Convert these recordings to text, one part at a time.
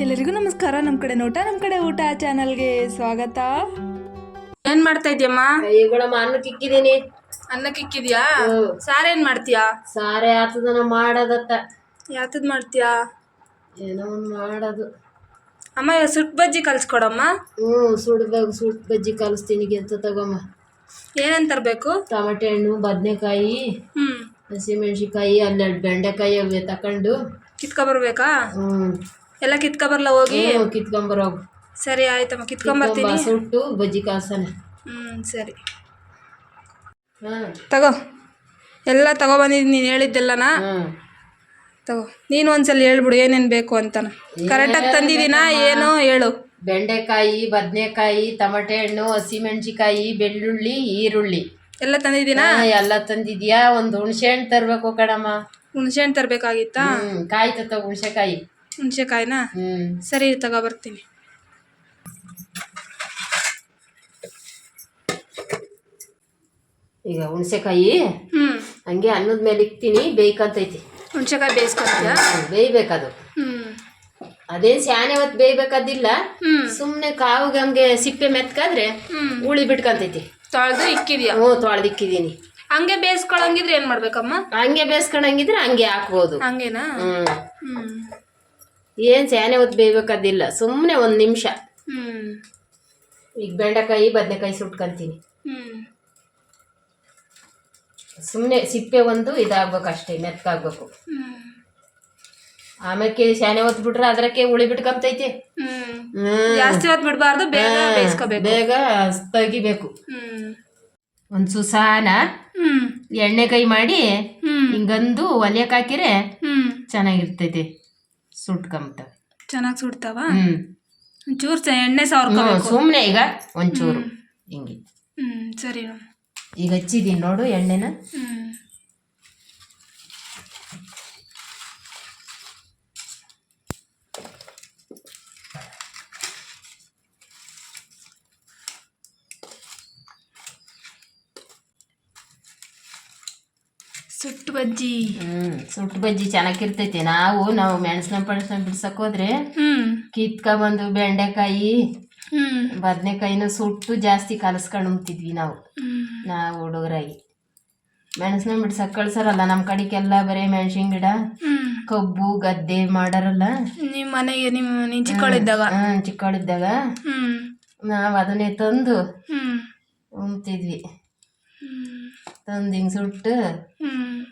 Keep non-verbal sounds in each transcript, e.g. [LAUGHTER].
ಎಲ್ಲರಿಗೂ ನಮಸ್ಕಾರ. ನಮ್ಮ ಕಡೆ ನೋಟ ನಮ್ಮ ಕಡೆ ಊಟ ಚಾನಲ್ಗೆ ಸ್ವಾಗತ. ಏನ್ ಮಾಡ್ತಾ ಇದ್ಯಮ್ಮ? ಈಗಳಮ್ಮ ಅನ್ನಕ್ಕೆ ಇಕ್ಕಿದೀನಿ ಅನ್ನಕ್ಕೆ ಇಕ್ಕಿದ್ಯಾ ಸಾರ್ ಏನ್ ಮಾಡ್ತೀಯಾ? ಸಾರೆ ಆತದನ ಮಾಡೋದತ್ತ. ಯಾತದ್ ಮಾಡ್ತೀಯಾ? ಏನೋ ಒಂದು ಮಾಡೋದು. ಅಮ್ಮ ಇವಾಗ ಸುಟ್ ಬಜ್ಜಿ ಕಲ್ಸ್ಕೊಡಮ್ಮ. ಹ್ಞೂ ಸುಡ್ಬೇಕು ಸುಟ್ ಬಜ್ಜಿ ಕಲಿಸ್ತೀನಿ ಅಂತ ತಗೊಮ್ಮ. ಏನೇನ್ ತರಬೇಕು? ಟಮಾಟೆ ಹಣ್ಣು ಬದನೆಕಾಯಿ ಹ್ಮ್. ಹಸಿಮೆಣ್ಸಿಕಾಯಿ ಹನ್ನೆರಡು ಬೆಂಡೆಕಾಯಿ ಅವೆ ತಕೊಂಡು. ಕಿತ್ಕೊ ಬರ್ಬೇಕಾ? ಹ್ಞೂ ಎಲ್ಲ ಕಿತ್ಕೊ ಬರ್ಲ ಹೋಗಿ. ಕಿತ್ಕೊಂಬರೋಗು ಸರಿ ಆಯ್ತಮ್ಮ ಕಿತ್ಕೊಂಬರ್ತೀನಿ. ಸುಟ್ಟು ಬಜ್ಜಿ ಕಾಸನೆ ಹ್ಮ್ ಸರಿ. ತಗೋ. ಎಲ್ಲ ತಗೊಬಂದಿದ್ದೀನಿ ನೀನು ಹೇಳಿದ್ದೆಲ್ಲನಾ? ಹ್ಞೂ ತಗೋ. ನೀನು ಒಂದ್ಸಲ ಹೇಳ್ಬಿಡು ಏನೇನು ಬೇಕು ಅಂತನ. ಕರೆಕ್ಟಾಗಿ ತಂದಿದ್ದೀನಾ ಏನು ಹೇಳು. ಬೆಂಡೆಕಾಯಿ ಬದನೆಕಾಯಿ ತಮಟೆ ಹಣ್ಣು ಹಸಿಮೆಣ್ಸಿಕಾಯಿ ಬೆಳ್ಳುಳ್ಳಿ ಈರುಳ್ಳಿ. ಎಲ್ಲ ತಂದಿದ್ದೀನಾ? ಎಲ್ಲ ತಂದಿದ್ಯಾ ಒಂದು ಹುಣಸೆ ಹಣ್ಣು ತರಬೇಕು ಕಣಮ್ಮ. ಹುಣಸೆ ಹಣ್ಣು ತರಬೇಕಾಗಿತ್ತಾ? ಕಾಯಿ ತಗೋ ಹುಣಸೆಕಾಯಿ. ಹುಣಸೆಕಾಯಿನಾ? ಹ್ಮ್. ಸರಿ ತಗೋ ಬರ್ತೀನಿ. ಈಗ ಹುಣಸೆಕಾಯಿ ಹ್ಮ್. ಹಂಗೆ ಅನ್ನದ ಮೇಲೆ ಇಕ್ತೀನಿ ಬೇಯ್ಕಂತೈತಿ. ಹುಣಸೆಕಾಯಿ ಬೇಯಿಸ್ಕೊತೀಯಾ? ಬೇಯ್ಬೇಕದು. ಹ್ಮ್. ಅದೇನ್ ಸ್ಯಾನೆ ಹೊತ್ತು ಬೇಯ್ಬೇಕಾದಿಲ್ಲ ಹ್ಮ್. ಸುಮ್ನೆ ಕಾವಿಗೆ ಹಂಗೆ ಸಿಪ್ಪೆ ಮೆತ್ಕಾದ್ರೆ ಹ್ಮ್. ಉಳಿ ಬಿಟ್ಕಂತೈತಿ. ತೊಳೆದು ಇಕ್ಕಿದ್ಯಾ? ಹ್ಞೂ ತೊಳ್ದಿಕ್ಕಿದೀನಿ ಹಂಗೆ ಬೇಯಿಸ್ಕೊಳಂಗಿದ್ರೆ ಏನ್ ಮಾಡ್ಬೇಕಮ್ಮ? ಹಂಗೆ ಬೇಯಿಸ್ಕೊಂಡಂಗಿದ್ರೆ ಹಂಗೆ ಹಾಕ್ಬೋದು. ಹಂಗೇನಾ? ಹ್ಮ್. ಹ್ಮ್. ಏನ್ ಸ್ಯಾನೆ ಹೊತ್ತು ಬೇಯ್ಬೇಕಾದಿಲ್ಲ ಸುಮ್ನೆ ಒಂದ್ ನಿಮಿಷ. ಈಗ ಬೆಂಡೆಕಾಯಿ ಬದನೆಕಾಯಿ ಸುಟ್ಕೊಂತೀನಿ. ಸುಮ್ನೆ ಸುಮ್ಮನೆ ಸಿಪ್ಪೆ ಒಂದು ಇದಾಗ್ಬೇಕು ಅಷ್ಟೇ ಮೆತ್ತಾಗ್ಬೇಕು ಆಮೇಲೆ ಶಾನೆ ಹೊತ್ತು ಬಿಟ್ರೆ ಅದ್ರಕ್ಕೆ ಉಳಿ ಬಿಟ್ಕೊಂತೈತೆ. ಜಾಸ್ತಿ ಹೊತ್ತು ಬಿಡಬಾರ್ದು ಬೇಗ ಬೇಯಿಸ್ಕೋಬೇಕು. ಬೇಗ ತೆಗಿಬೇಕು. ಒಂದು ಸುಸಾನ ಎಣ್ಣೆ ಕೈ ಮಾಡಿ ಹಿಂಗಂದು ಒಲೆಯಕ್ಕೆ ಹಾಕಿರೆ ಚೆನ್ನಾಗಿರ್ತೈತಿ. ಸುಟ್ಕೊಂಬತ್ತವೆ ಚೆನ್ನಾಗಿ ಸುಡ್ತಾವ? ಹ್ಮ್. ಒಂಚೂರು ಸ- ಎಣ್ಣೆ ಸಾವಿರ ಸುಮ್ಮನೆ ಈಗ ಒಂಚೂರು. ಹಿಂಗೆ ಹ್ಮ್ ಸರಿ. ಈಗ ಹಚ್ಚಿದೀನಿ ನೋಡು ಎಣ್ಣೆನ. ಹ್ಮ್. ಸುಟ್ಟು ಬಜ್ಜಿ. ಹ್ಮ್ ಸುಟ್ಟು ಬಜ್ಜಿ ಚೆನ್ನಾಗಿರ್ತೈತಿ. ನಾವು ನಾವು ಮೆಣಸಿನ ಪಣಸ ಬಿಡ್ಸಕ್ ಹೋದ್ರೆ ಹ್ಮ್. ಕಿತ್ಕೊಂಬಂದು ಬೆಂಡೆಕಾಯಿ ಹ್ಮ್. ಬದನೆಕಾಯಿನ ಸುಟ್ಟು ಜಾಸ್ತಿ ಕಲಸ್ಕೊಂಡು ಉಣ್ತಿದ್ವಿ ನಾವು. ನಾವು ಹುಡುಗರಾಗಿ. ಮೆಣಸಿನ ಬಿಡ್ಸಕ್ ಕಳ್ಸಾರಲ್ಲ ನಮ್ಮ ಕಡೆಗೆಲ್ಲ ಬರೀ ಮೆಣಸಿನ ಗಿಡ ಕಬ್ಬು ಗದ್ದೆ ಮಾಡಾರಲ್ಲ. ನಿಮ್ಮ ಮನೆಗೆ ನಿಮ್ಮ ನೀನ್ ಚಿಕ್ಕವಳಿದ್ದಾಗ ಹ್ಮ್ ಚಿಕ್ಕವಳಿದ್ದಾಗ ಹ್ಮ್. ನಾವು ಅದನ್ನೇ ತಂದು ಹ್ಮ್. ಉಣ್ತಿದ್ವಿ. ತಂದು ಹಿಂಗೆ ಸುಟ್ಟು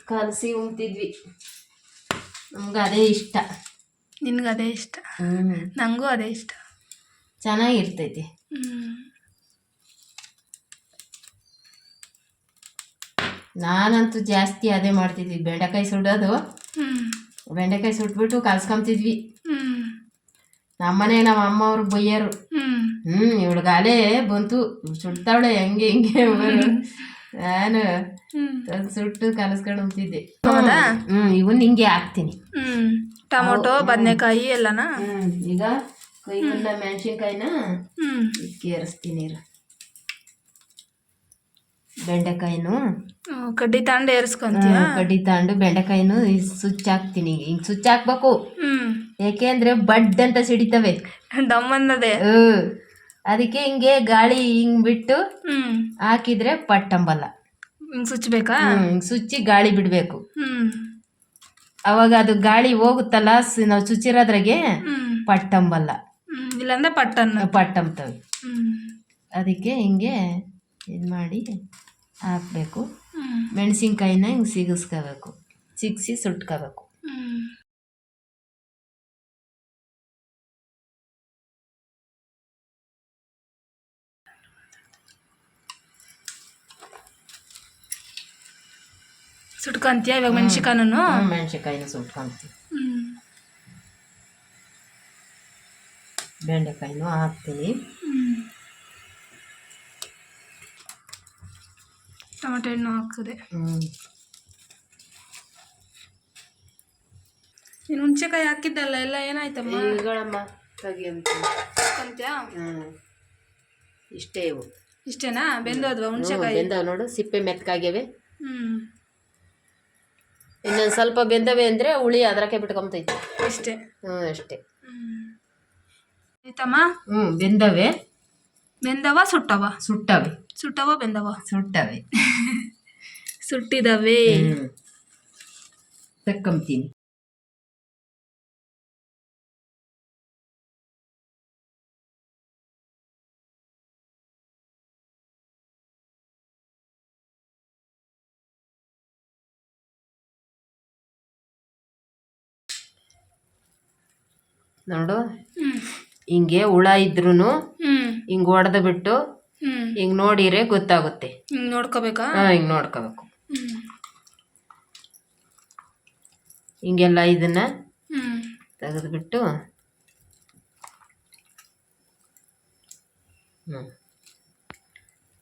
ಕಲಸಿ ಉಣ್ತಿದ್ವಿ. ನಮ್ಗೆ ಅದೇ ಇಷ್ಟ. ನಿನ್ಗೆ ಅದೇ ಇಷ್ಟ? ನನಗೂ ನಂಗೂ ಅದೇ ಇಷ್ಟ. ಚೆನ್ನಾಗಿರ್ತೈತಿ. ನಾನಂತೂ ಜಾಸ್ತಿ ಅದೇ ಮಾಡ್ತಿದ್ವಿ. ಬೆಂಡೆಕಾಯಿ ಸುಡೋದು. ಬೆಂಡೆಕಾಯಿ ಸುಟ್ಬಿಟ್ಟು ಕಲ್ಸ್ಕೊಂತಿದ್ವಿ. ನಮ್ಮನೆ ನಮ್ಮ ಅಮ್ಮ ಅವ್ರು ಬೈಯ್ಯರು ಹ್ಮ್. ಇವಳಿಗಾಲೇ ಬಂತು. ಸುಡ್ತಾವಳೆ ಹೆಂಗೆ ಹಿಂಗೆ ನಾನು ಸುಟ್ಟು ಕಲಸ್ಕೊಂಡು ಹೋಗ್ತಿದ್ದೆ ಹೌದಾ? ಹ್ಮ್ ಇವನ್ ಹಿಂಗೆ ಹಾಕ್ತೀನಿ. ಹ್ಮ್ ಟೊಮೊಟೊ ಬದನೆಕಾಯಿ ಎಲ್ಲನ? ಈಗ ಕೈಗೆಲ್ಲ ಮೆಣಸಿನ್ಕಾಯಿನ ಕೇರಿಸ್ತೀನಿ ಇರು. ಬೆಂಡೆಕಾಯಿನು. ಕಡ್ಡಿ ತಗೊಂಡು ಏರ್ಸ್ಕೊಂತೀನಿ ಕಡ್ಡಿ ತಗೊಂಡು ಬೆಂಡೆಕಾಯಿನು ಸ್ವಿಚ್ ಹಾಕ್ತೀನಿ ಹಿಂಗ್ ಸ್ವಿಚ್ ಹಾಕ್ಬೇಕು. ಯಾಕೆ ಅಂದ್ರೆ ಬಡ್ ಅಂತ ಸಿಡಿತವೆ. ಡಮ್ ಅನ್ನದೆ. ಹ್ಮ್. ಅದಕ್ಕೆ ಹಿಂಗೆ ಗಾಳಿ ಹಿಂಗ್ ಬಿಟ್ಟು ಹ್ಮ್. ಹಾಕಿದ್ರೆ ಪಟ್ಟಂಬಲ್ಲ ಹಿಂಗ್ ಹಿಂಗ್ ಸುಚ್ಚಿ ಗಾಳಿ ಬಿಡ್ಬೇಕು. ಹ್ಮ್. ಅವಾಗ ಅದು ಗಾಳಿ ಹೋಗುತ್ತಲ್ಲ ಸ- ನಾವು ಚುಚ್ಚಿರೋದ್ರಾಗೆ ಹ್ಮ್. ಪಟ್ಟಂಬಲ್ಲ ಹ್ಮ್ ಇಲ್ಲಾಂದ್ರೆ ಪಟ್ಟನ್ನ. ಪಟ್ಟಂಬ್ತವೆ. ಹ್ಮ್. ಅದಕ್ಕೆ ಹಿಂಗೆ ಇದು ಮಾಡಿ ಹಾಕ್ಬೇಕು. ಹ್ಮ್. ಮೆಣಸಿನ್ಕಾಯಿನ ಹಿಂಗೆ ಸಿಗಿಸ್ಕೋಬೇಕು. ಸಿಗಿಸಿ ಸುಟ್ಕೋಬೇಕು. ಹ್ಮ್. ಸುಟ್ಕೊಂತೀಯ ಇವಾಗ ಮೆಣಸಿಕಾನು ಮೆಣಸಿನ್ಕಾಯಿನ? ಸುಟ್ಕೊಂತೀವಿ. ಬೆಂಡೆಕಾಯಿನೂ ಹಾಕ್ತೀನಿ. ಟೊಮೆಟೊ ಹಣ್ಣು ಹಾಕಿದೆ ಹ್ಞೂ ನೀನು ಹುಣ್ಸೆಕಾಯಿ ಹಾಕಿದ್ದಲ್ಲ ಎಲ್ಲ ಏನಾಯ್ತಮ್ಮ? ಈಗಳಮ್ಮ ಹ್ಞೂ ಇಷ್ಟೇ ಇವು. ಇಷ್ಟೇನಾ? ಬೆಂದೋದ್ವಾ ಹುಣಸೆಕಾಯಿ? ಬೆಂದವ ನೋಡು ಸಿಪ್ಪೆ ಮೆತ್ಕಾಗ್ಯವೆ. ಹ್ಮ್. ಇನ್ನೊಂದು ಸ್ವಲ್ಪ ಬೆಂದವೆ ಅಂದರೆ ಹುಳಿ ಅದ್ರಕ್ಕೆ ಬಿಟ್ಕೊಂಬತೈತಿ. ಇಷ್ಟೇ. ಹ್ಞೂ ಅಷ್ಟೇ. ಆಯ್ತಮ್ಮ? ಹ್ಞೂ ಬೆಂದವೆ. ಬೆಂದವ ಸುಟ್ಟವ? ಸುಟ್ಟವೆ. ಸುಟ್ಟವ ಬೆಂದವ? ಸುಟ್ಟವೆ. [LAUGHS] ಸುಟ್ಟಿದವೆ. ತಕ್ಕಂತೀನಿ ನೋಡು. ಹಿಂಗೆ ಹುಳ ಇದ್ರೂ ಹಿಂಗೆ ಹೊಡೆದು ಬಿಟ್ಟು ಹಿಂಗೆ ನೋಡಿರೆ ಗೊತ್ತಾಗುತ್ತೆ. ಹಿಂಗ್ ನೋಡ್ಕೋಬೇಕಾ? ಹಾಂ ಹಿಂಗೆ ನೋಡ್ಕೋಬೇಕು. ಹಿಂಗೆಲ್ಲ ಇದನ್ನ ತೆಗೆದ್ಬಿಟ್ಟು ಹ್ಞೂ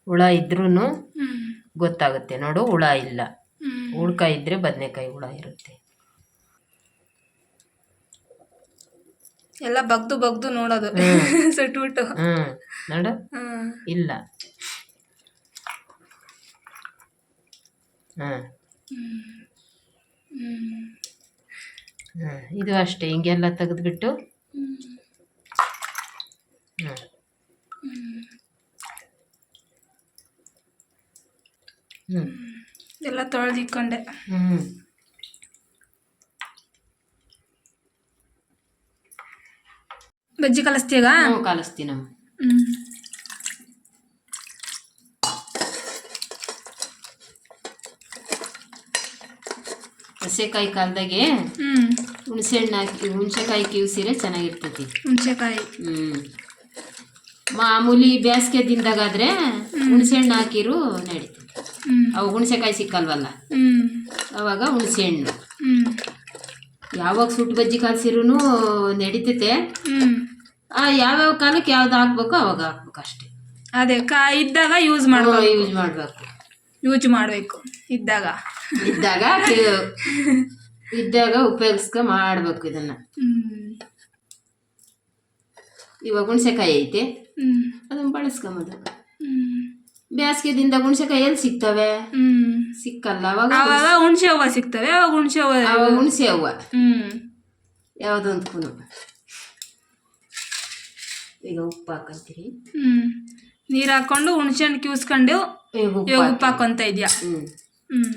ಹುಳ ಇದ್ರೂ ಗೊತ್ತಾಗುತ್ತೆ. ನೋಡು ಹುಳ ಇಲ್ಲ. ಹುಳ್ಕಾಯಿ ಇದ್ರೆ ಬದನೆಕಾಯಿ ಹುಳ ಇರುತ್ತೆ. ಎಲ್ಲ ಬಗ್ದು ಬಗ್ದು ನೋಡೋದು. [LAUGHS] ಸುಟ್ಬಿಟ್ಟು ಹ್ಞೂ ನೋಡು. ಹ್ಮ್. ಇಲ್ಲ. ಹಾಂ ಹ್ಮ್. ಹಾಂ ಇದು ಅಷ್ಟೇ. ಹಿಂಗೆಲ್ಲ ತೆಗೆದ್ಬಿಟ್ಟು. ಹ್ಮ್. ಎಲ್ಲ ತೊಳೆದಿಕ್ಕೊಂಡೆ ಹ್ಞೂ ಬಜ್ಜಿ ಕಲಿಸ್ತೀಗ ಹ್ಮ್ ಹಸೆಕಾಯಿ ಕಾಲದಾಗೆ ಹ್ಮ್. ಹುಣಸೆ ಹಣ್ಣು ಹಾಕಿ ಹುಣಸೆಕಾಯಿ ಕಿವ್ಸಿರೆ ಚೆನ್ನಾಗಿರ್ತೈತಿ. ಹುಣಸೆಕಾಯಿ. ಹ್ಞೂ ಮಾಮೂಲಿ ಬೇಸಿಗೆ ದಿನದಾಗಾದ್ರೆ ಹುಣಸೆ ಹಣ್ಣು ಹಾಕಿರು ನಡೀತದೆ ಅವು ಹುಣಸೆಕಾಯಿ ಸಿಕ್ಕಲ್ವಲ್ಲ? ಹ್ಮ್. ಅವಾಗ ಹುಣಸೆ ಹಣ್ಣು ಯಾವಾಗ ಸುಟ್ಟು ಬಜ್ಜಿ ಕಾಲ್ಸಿರೂ ನಡೀತೈತೆ. ಆ ಯಾವ್ಯಾವ ಕಾಲಕ್ಕೆ ಯಾವ್ದು ಹಾಕ್ಬೇಕು ಅವಾಗ ಹಾಕ್ಬೇಕು ಅಷ್ಟೇ. ಅದೇ ಕಾ ಇದ್ದಾಗ ಯೂಸ್ ಮಾಡ್ಬೇಕು. ಯೂಸ್ ಮಾಡಬೇಕು. ಯೂಸ್ ಮಾಡಬೇಕು ಇದ್ದಾಗ. ಇದ್ದಾಗ ಕಿ- ಇದ್ದಾಗ ಉಪಯೋಗಿಸ್ಕ ಮಾಡ್ಬೇಕು ಇದನ್ನ. ಇವಾಗ ಹುಣ್ಸೆಕಾಯಿ ಐತೆ. ಅದನ್ನ ಬಳಸ್ಕೊಂಬೋದು ಹ್ಮ್. ಬೇಸಿಗೆ ದಿನದಾಗ ಹುಣಸೆಕಾಯಿ ಎಲ್ಲಿ ಸಿಗ್ತವೆ? ಹ್ಮ್. ಸಿಕ್ಕಲ್ಲ ಅವಾಗ ಅವಾಗ ಹುಣ್ಸೆ ಹೂವ ಸಿಗ್ತವೆ ಅವಾಗ ಹುಣ್ಸೆ ಹೂವ ಅವಾಗ ಹುಣಸೆ ಹೂವ. ಹ್ಮ್. ಯಾವುದೊಂದ್ಕೂ ಈಗ ಉಪ್ಪು ಹಾಕಂತೀರಿ. ಹ್ಮ್. ನೀರ್ ಹಾಕೊಂಡು ಹುಣ್ಸೆ ಹಣ್ಣು ಕಿವ್ಸ್ಕೊಂಡು ಈಗ ಉಪ್ಪು ಇವಾಗ ಹಾಕಿ. ಉಪ್ಪು ಹಾಕೊಂತ ಇದ್ಯಾ? ಹ್ಞೂ ಹ್ಮ್.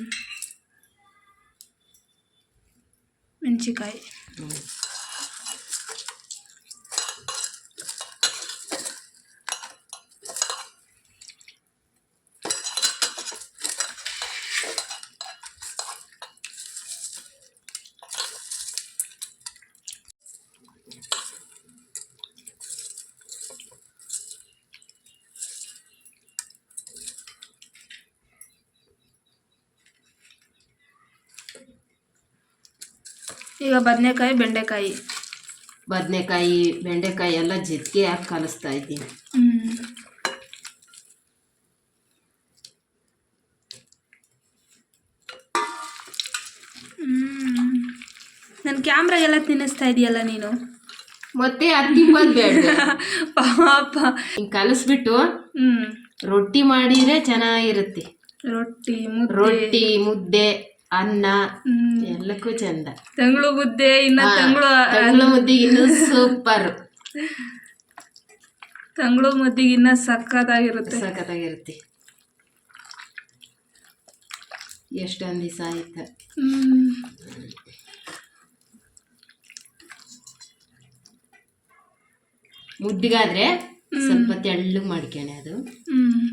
ಮೆಣಸಿಕಾಯಿ ಈಗ ಬದನೆಕಾಯಿ ಬೆಂಡೆಕಾಯಿ. ಬದನೆಕಾಯಿ ಬೆಂಡೆಕಾಯಿ ಎಲ್ಲ ಜೊತೆಗೆ ಹಾಕಿ ಕಲಿಸ್ತಾ ಇದ್ದೀನಿ ನನ್ನ ಕ್ಯಾಮ್ರಾಗೆಲ್ಲ ತಿನ್ನಿಸ್ತಾ ಇದೆಯಲ್ಲ ನೀನು? ಮತ್ತೆ ಅದು ಬಂದ್ಬೇಡ ಬೇಡ ಪಾಪ. ಹಿಂಗೆ ಕಲಿಸ್ಬಿಟ್ಟು ಹ್ಮ್. ರೊಟ್ಟಿ ಮಾಡಿದ್ರೆ ಚೆನ್ನಾಗಿರುತ್ತೆ. ರೊಟ್ಟಿ ರೊಟ್ಟಿ ಮುದ್ದೆ. ಅನ್ನ ಹ್ಮ್. ಎಲ್ಲಕ್ಕೂ ಚಂದ. ತಂಗಳು ಮುದ್ದೆ ಇನ್ನ ತಂಗಳು ತಂಗಳು ಮುದ್ದೆ ಇನ್ನೂ ಸೂಪರ್. ತಂಗಳು ಮುದ್ದಿಗೆ ಇನ್ನ ಸಕ್ಕತ್ತಾಗಿರುತ್ತೆ. ಸಕ್ಕತ್ತಾಗಿರುತ್ತೆ. ಎಷ್ಟೊಂದು ದಿವಸ ಆಯ್ತು. ಮುದ್ದಿಗಾದ್ರೆ ಸ್ವಲ್ಪ ತೆಳ್ಳು ಮಾಡ್ಕೊಣೆ ಅದು. ಹ್ಮ್.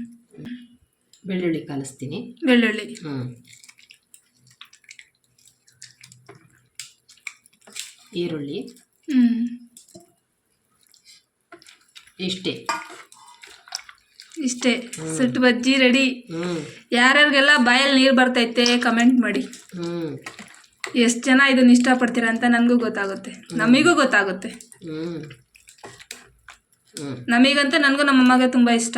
ಬೆಳ್ಳುಳ್ಳಿ ಕಲಿಸ್ತೀನಿ. ಬೆಳ್ಳುಳ್ಳಿ. ಹ್ಞೂ ಈರುಳ್ಳಿ. ಇಷ್ಟೇ. ಇಷ್ಟೇ. ಸುಟ್ಟು ಬಜ್ಜಿ ರೆಡಿ. ಯಾರ್ಯಾರಿಗೆಲ್ಲ ಬಾಯಲ್ಲಿ ನೀರು ಬರ್ತೈತೆ ಕಮೆಂಟ್ ಮಾಡಿ. ಎಷ್ಟು ಜನ ಇದನ್ನ ಇಷ್ಟಪಡ್ತೀರಾ ಅಂತ ನನಗೂ ಗೊತ್ತಾಗುತ್ತೆ. ನಮಗೂ ಗೊತ್ತಾಗುತ್ತೆ. ನಮಗಂತ ನನಗೂ ನಮ್ಮ ಅಮ್ಮಗೆ ತುಂಬ ಇಷ್ಟ.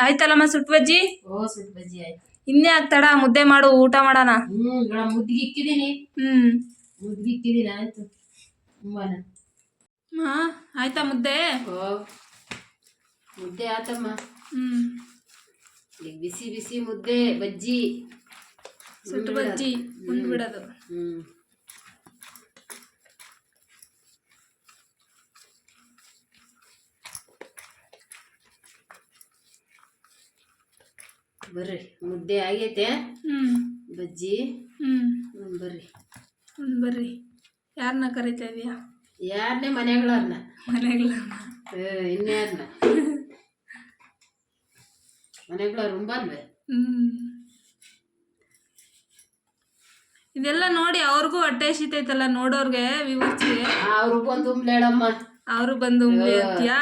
ಆಯ್ತಲ್ಲಮ್ಮ ಸುಟ್ಟು ಬಜ್ಜಿ? ಓ ಸುಟ್ಟು ಬಜ್ಜಿ ಆಯ್ತು. ಇನ್ನೇ ಆಗ್ತಾಡ ಮುದ್ದೆ ಮಾಡು ಊಟ ಮಾಡೋಣ. ಹ್ಞೂ ಈಗ ಮುದ್ದಿಗೆ ಇಕ್ಕಿದ್ದೀನಿ. ಹ್ಮ್. ಮುದ್ದಿಗೆ ಇಕ್ಕಿದ್ದೀನಿ ಆಯಿತು. ತುಂಬಾನ. ಹಾ ಆಯ್ತಾ ಮುದ್ದೆ? ಓ ಮುದ್ದೆ ಆತಮ್ಮ. ಹ್ಮ್. ಈಗ ಬಿಸಿ ಬಿಸಿ ಮುದ್ದೆ ಬಜ್ಜಿ. ಸುಟ್ಟು ಬಜ್ಜಿ ಉಂಡ್ಬಿಡೋದು ಹ್ಞೂ ಬರ್ರಿ ಮುದ್ದೆ ಆಗೈತೆ. ಹ್ಮ್. ಬಜ್ಜಿ. ಬರ್ರಿ. ಹ್ಮ್ ಬರ್ರಿ. ಯಾರನ್ನ ಕರಿತಾ ಇದೀಯಾ? ಯಾರನ್ನೇ ಮನೆಗಳನ್ನ ಮನೆಗಳನ್ನ ಇನ್ಯಾರನ್ನ ಮನೆಗಳ ಬಂದ್ವಿ ಹ್ಮ್. ಇದೆಲ್ಲ ನೋಡಿ ಅವ್ರಿಗೂ ಹೊಟ್ಟೆ ಸಿತೈತಲ್ಲ ನೋಡೋರ್ಗೆ ವಿವರ್ಸಿಗೆ ಅವ್ರು ಬಂದು ಉಮ್ಲೇಳಮ್ಮ ಅವರು ಬಂದು ಉಂಬ್ಲಿ ಅಂತೀಯಾ?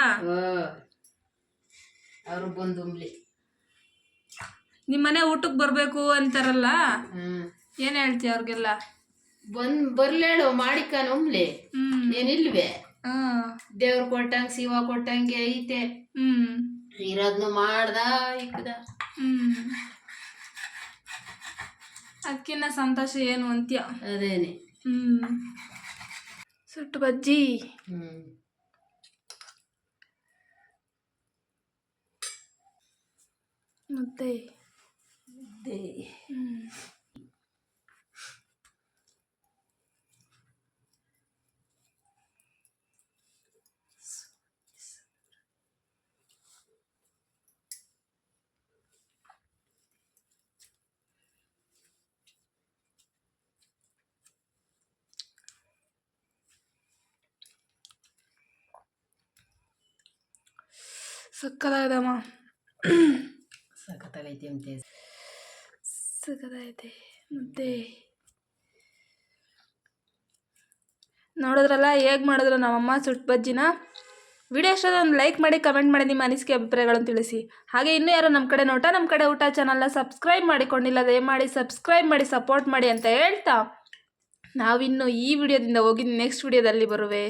ಅವರು ಬಂದು ಉಮ್ಲಿ ನಿಮ್ಮ ಮನೆ ಊಟಕ್ಕೆ ಬರಬೇಕು ಅಂತಾರಲ್ಲ? ಏನ್ ಏನು ಹೇಳ್ತೀಯ ಅವ್ರಿಗೆಲ್ಲ? ಬಂದ್ ಬರ್ಲೇಳು ಮಾಡಿಕನ್ ಹ್ಮ್. ಏನಿಲ್ವೇ ದೇವ್ರ ಕೊಟ್ಟಂಗೆ ಶಿವ ಕೊಟ್ಟಂಗೆ ಐತೆ. ಹ್ಮ್. ಇರೋದ್ನು ಮಾಡ್ದ ಇಕ್ಕದ? ಹ್ಮ್. ಅದಕ್ಕಿನ್ನ ಸಂತೋಷ ಏನು ಅಂತ್ಯ? ಅದೇನೆ. ಹ್ಮ್. ಸುಟ್ಟು ಬಜ್ಜಿ. ಹ್ಮ್. ಮುದ್ದೆ ಮುದ್ದೆ ಹ್ಮ್ ಸಕ್ಕದಾಗದಮ್ಮ ಸಖತ್ತಾಗೈತಿ ಅಂತೆ ಮುದ್ದೆ ನೋಡಿದ್ರಲ್ಲ ಹೇಗೆ ಮಾಡಿದ್ರು ನಮ್ಮಮ್ಮ ಸುಟ್ಟು ಬಜ್ಜಿನ? ವಿಡಿಯೋ ಇಷ್ಟ ಒಂದು ಲೈಕ್ ಮಾಡಿ ಕಮೆಂಟ್ ಮಾಡಿ ನಿಮ್ಮ ಅನಿಸಿಕೆ ಅಭಿಪ್ರಾಯಗಳನ್ನು ತಿಳಿಸಿ. ಹಾಗೆ ಇನ್ನೂ ಯಾರೋ ನಮ್ಮ ಕಡೆ ನೋಟ ನಮ್ಮ ಕಡೆ ಊಟ ಚಾನಲ್ನ ಸಬ್ಸ್ಕ್ರೈಬ್ ಮಾಡಿಕೊಂಡಿಲ್ಲ ದಯಮಾಡಿ ಸಬ್ಸ್ಕ್ರೈಬ್ ಮಾಡಿ ಸಪೋರ್ಟ್ ಮಾಡಿ ಅಂತ ಹೇಳ್ತಾ ನಾವಿನ್ನು ಈ ವಿಡಿಯೋದಿಂದ ಹೋಗಿ ನೆಕ್ಸ್ಟ್ ವಿಡಿಯೋದಲ್ಲಿ ಬರುವೆ.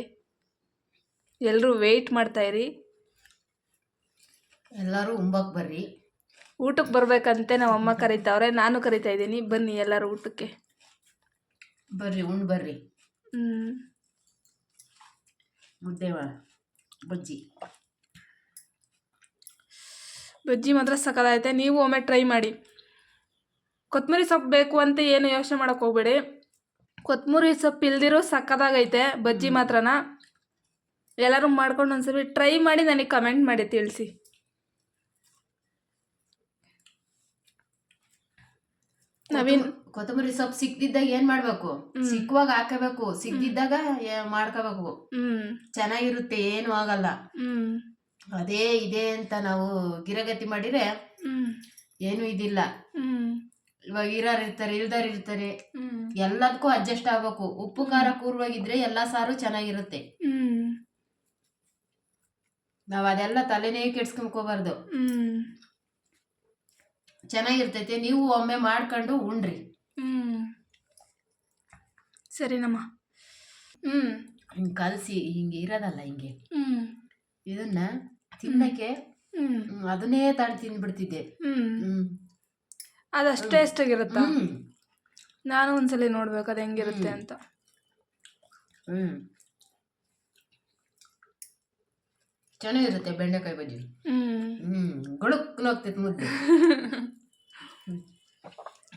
ಎಲ್ಲರೂ ವೆಯ್ಟ್ ಮಾಡ್ತಾಯಿರಿ ಎಲ್ಲರೂ ಉಂಬಕ್ಕೆ ಬರ್ರಿ. ಊಟಕ್ಕೆ ಬರ್ಬೇಕಂತೆ ನಮ್ಮ ಅಮ್ಮ ಕರೀತಾವ್ರೆ ನಾನು ಕರಿತಾ ಇದ್ದೀನಿ. ಬನ್ನಿ ಎಲ್ಲರೂ ಊಟಕ್ಕೆ. ಬರ್ರಿ ಉಂಡ್ ಬರ್ರಿ. ಹ್ಞೂ ಮುದ್ದೆ ಬಜ್ಜಿ. ಬಜ್ಜಿ ಮಾತ್ರ ಸಕ್ಕದಾಗೈತೆ ನೀವು ಒಮ್ಮೆ ಟ್ರೈ ಮಾಡಿ. ಕೊತ್ತಂಬರಿ ಸೊಪ್ಪು ಬೇಕು ಅಂತ ಏನು ಯೋಚನೆ ಮಾಡೋಕೆ ಹೋಗ್ಬೇಡಿ. ಕೊತ್ತಂಬರಿ ಸೊಪ್ಪು ಇಲ್ದಿರೋ ಸಕ್ಕದಾಗೈತೆ ಬಜ್ಜಿ ಮಾತ್ರನ. ಎಲ್ಲರೂ ಮಾಡ್ಕೊಂಡು ಒಂದ್ಸರಿ ಟ್ರೈ ಮಾಡಿ ನನಗೆ ಕಮೆಂಟ್ ಮಾಡಿ ತಿಳಿಸಿ. ನವೀನ್ ಕೊತ್ತಂಬರಿ ಸೊಪ್ಪು ಸಿಕ್ಕಿದ್ದಾಗ ಏನ್ ಮಾಡ್ಬೇಕು? ಸಿಕ್ಕುವಾಗ ಹಾಕಬೇಕು. ಸಿಕ್ತಿದ್ದಾಗ ಏ- ಮಾಡ್ಕೋಬೇಕು. ಚೆನ್ನಾಗಿರುತ್ತೆ ಏನು ಆಗಲ್ಲ. ಅದೇ ಇದೆ ಅಂತ ನಾವು ಗಿರಗತಿ ಮಾಡಿದ್ರೆ ಏನು ಇದಿಲ್ಲ. ಇವಾಗ ಇರೋರು ಇರ್ತಾರೆ ಇಲ್ದಾರ್ ಇರ್ತಾರೆ. ಎಲ್ಲದಕ್ಕೂ ಅಡ್ಜಸ್ಟ್ ಆಗ್ಬೇಕು. ಉಪ್ಪು ಖಾರ ಕೂರ್ವಾಗಿದ್ರೆ ಎಲ್ಲಾ ಸಾರು ಚೆನ್ನಾಗಿರುತ್ತೆ. ನಾವ್ ಅದೆಲ್ಲ ತಲೆನೇ ಕೆಡ್ಸ್ಕೊಂಡ್ಕೋಬಾರ್ದು. ಹ್ಞೂ ಚೆನ್ನಾಗಿರ್ತೈತೆ ನೀವು ಒಮ್ಮೆ ಮಾಡ್ಕೊಂಡು ಉಣ್ರಿ. ಹ್ಞೂ ಸರಿನಮ್ಮ ಹ್ಞೂ ಹಿಂಗ್ ಕಲಸಿ ಹಿಂಗೆ ಇರೋದಲ್ಲ ಹಿಂಗೆ. ಹ್ಞೂ ಇದನ್ನ ತಿನ್ನಕ್ಕೆ ಹ್ಞೂ ಅದನ್ನೇ ತಾಳಿ ತಿಂದ್ಬಿಡ್ತಿದ್ದೆ ಹ್ಞೂ ಎಷ್ಟಾಗಿರುತ್ತಾ? ಹ್ಮ್. ನಾನು ಒಂದ್ಸಲಿ ನೋಡ್ಬೇಕು ಅದು ಹೆಂಗಿರುತ್ತೆ ಅಂತ. ಹ್ಮ್. ಚೆನ್ನಾಗಿರುತ್ತೆ ಬೆಂಡೆಕಾಯಿ ಬಜ್ಜಿ. ಹ್ಮ್. ಗುಳುಕ್ ಹೋಗ್ತೈತೆ ಮುದ್ದೆ. [LAUGHS]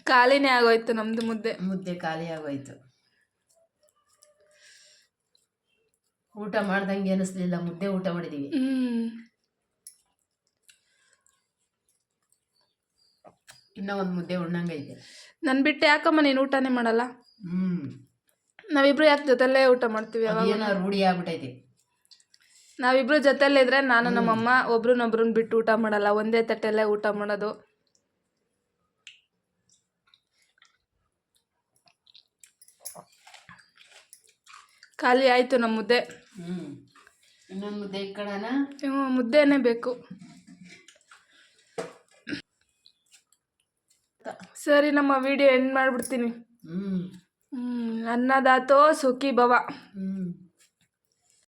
ಖಾಲಿನೇ ಆಗೋಯ್ತು ನಮ್ದು ಮುದ್ದೆ. ಮುದ್ದೆ ಖಾಲಿ ಆಗೋಯ್ತು. ಊಟ ಮಾಡ್ದಂಗೆ ಅನಿಸ್ಲಿಲ್ಲ ಮುದ್ದೆ ಊಟ ಮಾಡಿದೀವಿ. ಇನ್ನೂ ಇನ್ನ ಒಂದ್ ಮುದ್ದೆ ಉಣ್ಣಂಗೈತೆ ನನ್ ಬಿಟ್ಟು ಯಾಕಮ್ಮ ನೀನು ಊಟನೇ ಮಾಡಲ್ಲ? ಹ್ಮ್. ನಾವಿಬ್ರು ಯಾಕೆ ಜೊತೆಲೇ ಊಟ ಮಾಡ್ತೀವಿ ಅವಾಗ ಏನೋ ರೂಢಿ ಆಗ್ಬಿಟ್ಟೈತೆ ನಾವಿಬ್ರು ಜೊತೆಲೇ ಇದ್ರೆ ನಾನು ನಮ್ಮಮ್ಮ ಒಬ್ರನ್ನೊಬ್ರನ್ನ ಬಿಟ್ಟು ಊಟ ಮಾಡಲ್ಲ. ಒಂದೇ ತಟ್ಟೆಲ್ಲೇ ಊಟ ಮಾಡೋದು. ಖಾಲಿ ಆಯ್ತು ನಮ್ಮ ಮುದ್ದೆ. ಹ್ಮ್. ಇನ್ನೊಂದ್ ಮುದ್ದೆ ಇಕ್ಕಳನ ಹ್ಞೂ ಮುದ್ದೆನೇ ಬೇಕು. ಸರಿ ನಮ್ಮ ವಿಡಿಯೋ ಎಂಡ್ ಮಾಡಿಬಿಡ್ತೀನಿ. ಹ್ಮ್. ಹ್ಮ್ ಅನ್ನದಾತೋ ಸುಖಿ ಭವ ಹ್ಮ್.